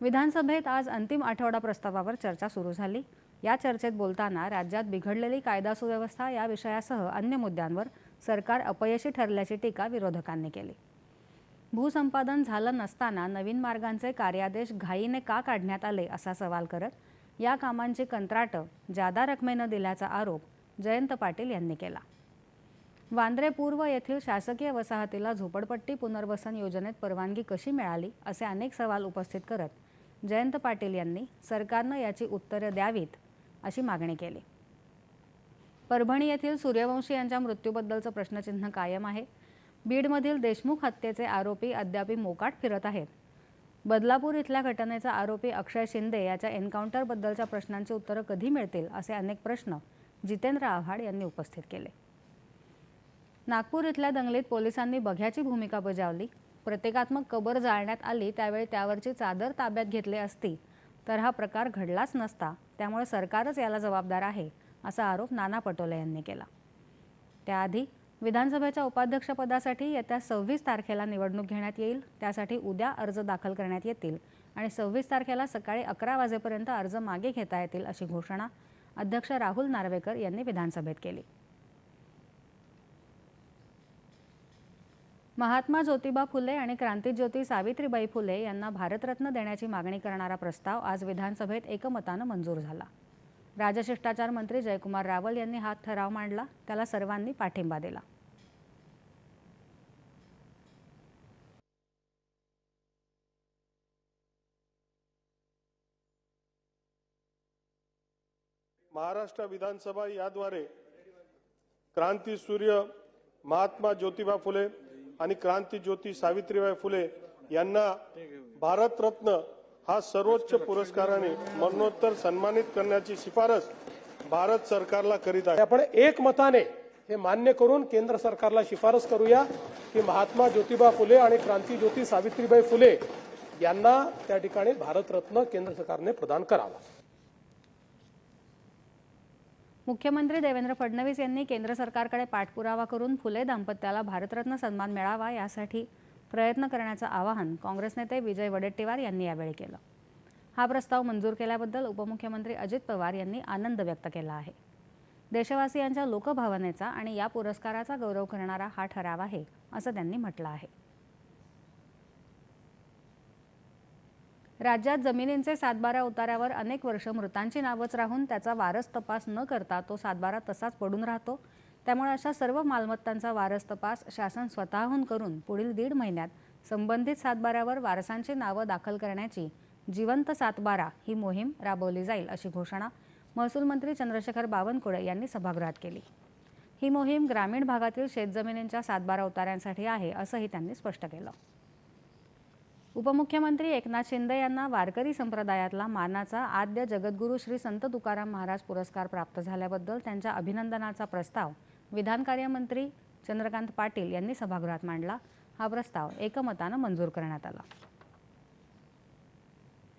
विधानसभेत आज अंतिम आठवडा प्रस्तावावर चर्चा सुरू झाली. या चर्चेत बोलताना राज्यात बिघडलेली कायदा सुव्यवस्था या विषयासह अन्य मुद्द्यांवर सरकार अपयशी ठरल्याची टीका विरोधकांनी केली. भूसंपादन झालं नसताना नवीन मार्गांचे कार्यादेश घाईने का काढण्यात आले असा सवाल करत या कामांची कंत्राटं जादा रकमेनं दिल्याचा आरोप जयंत पाटील यांनी केला. वांद्रे पूर्व येथील शासकीय वसाहतीला झोपडपट्टी पुनर्वसन योजनेत परवानगी कशी मिळाली असे अनेक सवाल उपस्थित करत जयंत पाटील यांनी सरकारनं याची उत्तरं द्यावीत अशी मागणी केली. परभणी येथील सूर्यवंशी यांच्या मृत्यूबद्दलचं प्रश्नचिन्ह कायम आहे. बीडमधील देशमुख हत्येचे आरोपी अद्यापी मोकाट फिरत आहेत. बदलापूर इथल्या घटनेचा आरोपी अक्षय शिंदे याच्या एन्काउंटरबद्दलच्या प्रश्नांची उत्तरं कधी मिळतील असे अनेक प्रश्न जितेंद्र आव्हाड यांनी उपस्थित केले. नागपूर इथल्या दंगलीत पोलिसांनी बघ्याची भूमिका बजावली. प्रतिकात्मक कबर जाळण्यात आली त्यावेळी त्यावरची चादर ताब्यात घेतली असती. तर हा प्रकार घडलाच नसता. त्यामुळे सरकारच याला जबाबदार आहे असा आरोप नाना पटोले यांनी केला. त्याआधी विधानसभेच्या उपाध्यक्षपदासाठी येत्या सव्वीस तारखेला निवडणूक घेण्यात येईल. त्यासाठी उद्या अर्ज दाखल करण्यात येतील आणि सव्वीस तारखेला सकाळी अकरा वाजेपर्यंत अर्ज मागे घेता येतील अशी घोषणा अध्यक्ष राहुल नार्वेकर यांनी विधानसभेत केली. महात्मा ज्योतिबा फुले आणि क्रांतीज्योती सावित्रीबाई फुले यांना भारतरत्न देण्याची मागणी करणारा प्रस्ताव आज विधानसभेत एकमतानं मंजूर झाला. राजशिष्टाचार मंत्री जयकुमार रावल यांनी हा ठराव मांडला. त्याला सर्वांनी पाठिंबा दिला. महाराष्ट्र विधानसभा याद्वारे क्रांती सूर्य महात्मा ज्योतिबा फुले आणि क्रांती ज्योती सावित्रीबाई फुले यांना भारतरत्न हा सर्वोच्च पुरस्काराने मरणोत्तर सन्मानित करण्याची शिफारस भारत सरकारला करीत आहे. आपण एकमताने हे मान्य करून केंद्र सरकारला शिफारस करूया की महात्मा ज्योतिबा फुले आणि क्रांती ज्योती सावित्रीबाई फुले यांना त्या ठिकाणी भारतरत्न केंद्र सरकारने प्रदान करावा. मुख्यमंत्री देवेंद्र फडणवीस यांनी केंद्र सरकारकडे पाठपुरावा करून फुले दाम्पत्याला भारतरत्न सन्मान मिळावा यासाठी प्रयत्न करण्याचं आवाहन काँग्रेस नेते विजय वडेट्टीवार यांनी यावेळी केलं. हा प्रस्ताव मंजूर केल्याबद्दल उपमुख्यमंत्री अजित पवार यांनी आनंद व्यक्त केला आहे. देशवासियांच्या लोकभावनेचा आणि या पुरस्काराचा गौरव करणारा हा ठराव आहे असं त्यांनी म्हटलं आहे. राज्यात जमिनींचे सातबारा उताऱ्यावर अनेक वर्ष मृतांची नावच राहून त्याचा वारस तपास न करता तो सातबारा तसाच पडून राहतो. त्यामुळे अशा सर्व मालमत्तांचा वारस तपास शासन स्वतःहून करून पुढील दीड महिन्यात संबंधित सातबाऱ्यावर वारसांची नावं दाखल करण्याची जिवंत सातबारा ही मोहीम राबवली जाईल अशी घोषणा महसूल मंत्री चंद्रशेखर बावनकुळे यांनी सभागृहात केली. ही मोहीम ग्रामीण भागातील शेतजमिनींच्या सातबारा उताऱ्यांसाठी आहे असंही त्यांनी स्पष्ट केलं. उपमुख्यमंत्री एकनाथ शिंदे यांना वारकरी संप्रदायातला मानाचा आद्य जगद्गुरू श्री संत तुकाराम महाराज पुरस्कार प्राप्त झाल्याबद्दल त्यांच्या अभिनंदनाचा प्रस्ताव विधान कार्यमंत्री चंद्रकांत पाटील यांनी सभागृहात मांडला. हा प्रस्ताव एकमतानं मंजूर करण्यात आला.